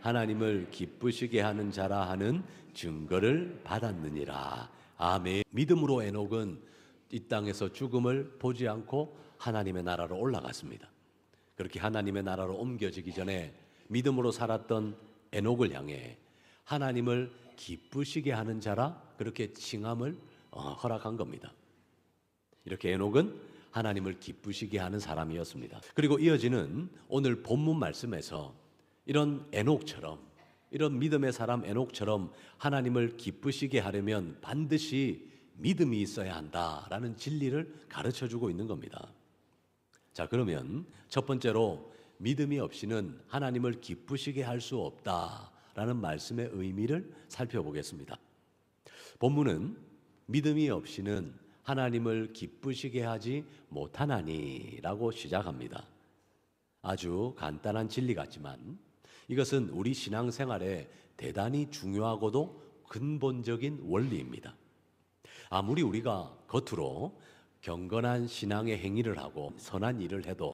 하나님을 기쁘시게 하는 자라 하는 증거를 받았느니라. 아멘. 믿음으로 에녹은 이 땅에서 죽음을 보지 않고 하나님의 나라로 올라갔습니다. 그렇게 하나님의 나라로 옮겨지기 전에 믿음으로 살았던 에녹을 향해 하나님을 기쁘시게 하는 자라 그렇게 칭함을 어, 허락한 겁니다. 이렇게 에녹은 하나님을 기쁘시게 하는 사람이었습니다. 그리고 이어지는 오늘 본문 말씀에서 이런 에녹처럼 이런 믿음의 사람 에녹처럼 하나님을 기쁘시게 하려면 반드시 믿음이 있어야 한다라는 진리를 가르쳐 주고 있는 겁니다. 자, 그러면 첫 번째로 믿음이 없이는 하나님을 기쁘시게 할 수 없다라는 말씀의 의미를 살펴보겠습니다. 본문은 믿음이 없이는 하나님을 기쁘시게 하지 못하나니라고 시작합니다. 아주 간단한 진리 같지만 이것은 우리 신앙생활에 대단히 중요하고도 근본적인 원리입니다. 아무리 우리가 겉으로 경건한 신앙의 행위를 하고 선한 일을 해도